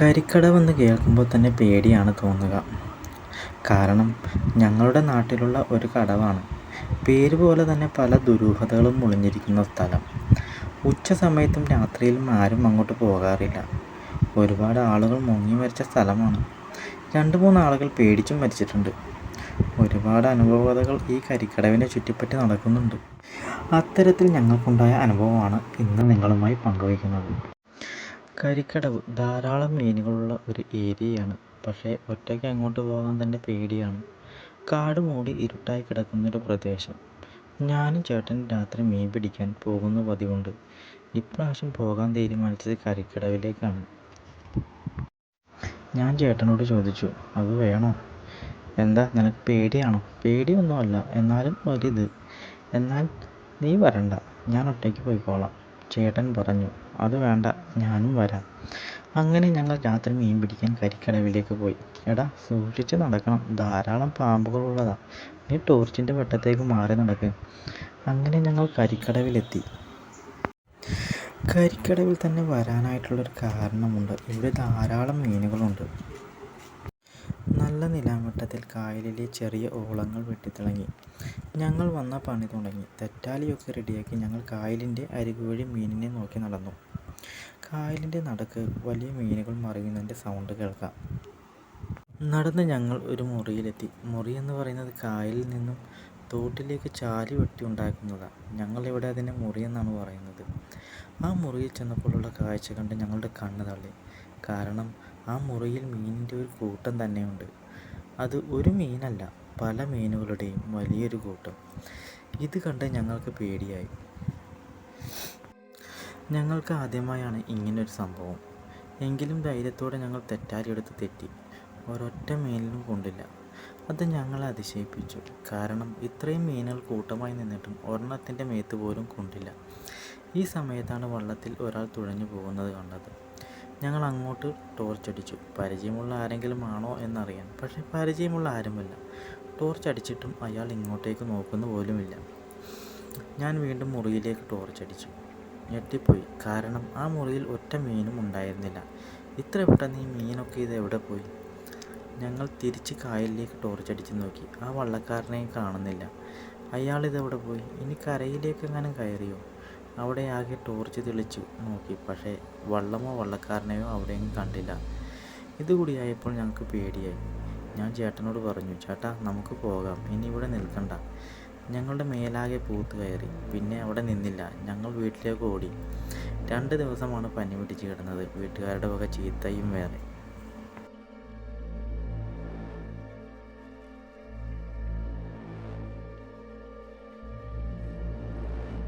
കരിക്കടവെന്ന് കേൾക്കുമ്പോൾ തന്നെ പേടിയാണ് തോന്നുക. കാരണം ഞങ്ങളുടെ നാട്ടിലുള്ള ഒരു കടവാണ്. പേര് പോലെ തന്നെ പല ദുരൂഹതകളും ഒളിഞ്ഞിരിക്കുന്ന സ്ഥലം. ഉച്ച സമയത്തും രാത്രിയിലും ആരും അങ്ങോട്ട് പോകാറില്ല. ഒരുപാട് ആളുകൾ മുങ്ങി മരിച്ച സ്ഥലമാണ്. രണ്ട് മൂന്ന് ആളുകൾ പേടിച്ചും മരിച്ചിട്ടുണ്ട്. ഒരുപാട് അനുഭവകഥകൾ ഈ കരിക്കടവിനെ ചുറ്റിപ്പറ്റി നടക്കുന്നുണ്ട്. അത്തരത്തിൽ ഞങ്ങൾക്കുണ്ടായ അനുഭവമാണ് ഇന്ന് നിങ്ങളുമായി പങ്കുവയ്ക്കുന്നത്. കരിക്കടവ് ധാരാളം മീനുകളുള്ള ഒരു ഏരിയയാണ്. പക്ഷേ ഒറ്റയ്ക്ക് അങ്ങോട്ട് പോകാൻ തന്നെ പേടിയാണ്. കാട് മൂടി ഇരുട്ടായി കിടക്കുന്നൊരു പ്രദേശം. ഞാനും ചേട്ടനും രാത്രി മീൻ പിടിക്കാൻ പോകുന്ന പതിവുണ്ട്. ഇപ്രാവശ്യം പോകാൻ തീരുമാനിച്ചത് കരിക്കടവിലേക്കാണ്. ഞാൻ ചേട്ടനോട് ചോദിച്ചു അത് വേണോ? എന്താ നിനക്ക് പേടിയാണോ? പേടിയൊന്നുമല്ല എന്നാലും ഒരിത് എന്നാൽ നീ വരണ്ട. ഞാൻ ഒറ്റയ്ക്ക് പോയിക്കോളാം ചേട്ടൻ പറഞ്ഞു. അത് വേണ്ട ഞാനും വരാം. അങ്ങനെ ഞങ്ങൾ രാത്രി മീൻ പിടിക്കാൻ കരിക്കടവിലേക്ക് പോയി. എടാ സൂക്ഷിച്ച് നടക്കണം. ധാരാളം പാമ്പുകൾ നീ ടോർച്ചിന്റെ വെട്ടത്തേക്ക് മാറി നടക്ക്. അങ്ങനെ ഞങ്ങൾ കരിക്കടവിലെത്തി. കരിക്കടവിൽ തന്നെ വരാനായിട്ടുള്ളൊരു കാരണമുണ്ട്. ഇവിടെ ധാരാളം മീനുകളുണ്ട്. നല്ല നിലാവെട്ടത്തിൽ കായലിലെ ചെറിയ ഓളങ്ങൾ വെട്ടിത്തിളങ്ങി. ഞങ്ങൾ വന്ന പണി തുടങ്ങി. തെറ്റാലിയൊക്കെ റെഡിയാക്കി ഞങ്ങൾ കായലിന്റെ അരികുവഴി മീനിനെ നോക്കി നടന്നു. കായലിന്റെ നടുക്ക് വലിയ മീനുകൾ മറിയുന്നതിന്റെ സൗണ്ട് കേൾക്കാം. നടന്ന് ഞങ്ങൾ ഒരു മുറിയിലെത്തി. മുറി എന്ന് പറയുന്നത് കായലിൽ നിന്നും തോട്ടിലേക്ക് ചാലി വെട്ടി ഉണ്ടാക്കുന്നതാണ് ഞങ്ങളിവിടെ അതിനെ മുറിയെന്നാണ് പറയുന്നത്. ആ മുറിയിൽ ചെന്നപ്പോഴുള്ള കാഴ്ച കണ്ട് ഞങ്ങളുടെ കണ്ണ് തള്ളി. കാരണം ആ മുറിയിൽ മീനിന്റെ ഒരു കൂട്ടം തന്നെയുണ്ട്. അത് ഒരു മീനല്ല പല മീനുകളുടെയും വലിയൊരു കൂട്ടം. ഇത് കണ്ട് ഞങ്ങൾക്ക് പേടിയായി. ഞങ്ങൾക്ക് ആദ്യമായാണ് ഇങ്ങനൊരു സംഭവം. എങ്കിലും ധൈര്യത്തോടെ ഞങ്ങൾ തെറ്റാരിയെടുത്ത് തെറ്റി. ഒരൊറ്റ മീനിലും കൊണ്ടില്ല. അത് ഞങ്ങളെ അതിശയിപ്പിച്ചു. കാരണം ഇത്രയും മീനുകൾ കൂട്ടമായി നിന്നിട്ടും ഒരെണ്ണത്തിന്റെ മേത്ത് പോലും കൊണ്ടില്ല. ഈ സമയത്താണ് വള്ളത്തിൽ ഒരാൾ തുഴഞ്ഞു പോകുന്നത് കണ്ടത്. ഞങ്ങൾ അങ്ങോട്ട് ടോർച്ച് അടിച്ചു പരിചയമുള്ള ആരെങ്കിലും ആണോ എന്നറിയാൻ. പക്ഷേ പരിചയമുള്ള ആരുമല്ല. ടോർച്ച് അടിച്ചിട്ടും അയാൾ ഇങ്ങോട്ടേക്ക് നോക്കുന്ന പോലുമില്ല. ഞാൻ വീണ്ടും മുറിയിലേക്ക് ടോർച്ച് അടിച്ചു ഞെട്ടിപ്പോയി. കാരണം ആ മുറിയിൽ ഒറ്റ മീനും ഉണ്ടായിരുന്നില്ല. ഇത്ര പെട്ടെന്ന് ഈ മീനൊക്കെ ഇത് എവിടെ പോയി? ഞങ്ങൾ തിരിച്ച് കായലിലേക്ക് ടോർച്ച് അടിച്ച് നോക്കി. ആ വള്ളക്കാരനെയും കാണുന്നില്ല. അയാൾ ഇതെവിടെ പോയി? ഇനി കരയിലേക്ക് എങ്ങനെ കയറിയോ? അവിടെ ആകെ ടോർച്ച് തെളിച്ചു നോക്കി. പക്ഷേ വള്ളമോ വള്ളക്കാരനെയോ അവിടെയും കണ്ടില്ല. ഇതുകൂടിയായപ്പോൾ ഞങ്ങൾക്ക് പേടിയായി. ഞാൻ ചേട്ടനോട് പറഞ്ഞു ചേട്ടാ നമുക്ക് പോകാം. ഇനി ഇവിടെ നിൽക്കണ്ട. ഞങ്ങളുടെ മേലാകെ പൂത്ത് കയറി. പിന്നെ അവിടെ നിന്നില്ല. ഞങ്ങൾ വീട്ടിലേക്ക് ഓടി. രണ്ട് ദിവസമാണ് പനി പിടിച്ച് കിടന്നത്. വീട്ടുകാരുടെ വക ചീത്തയും വേറെ.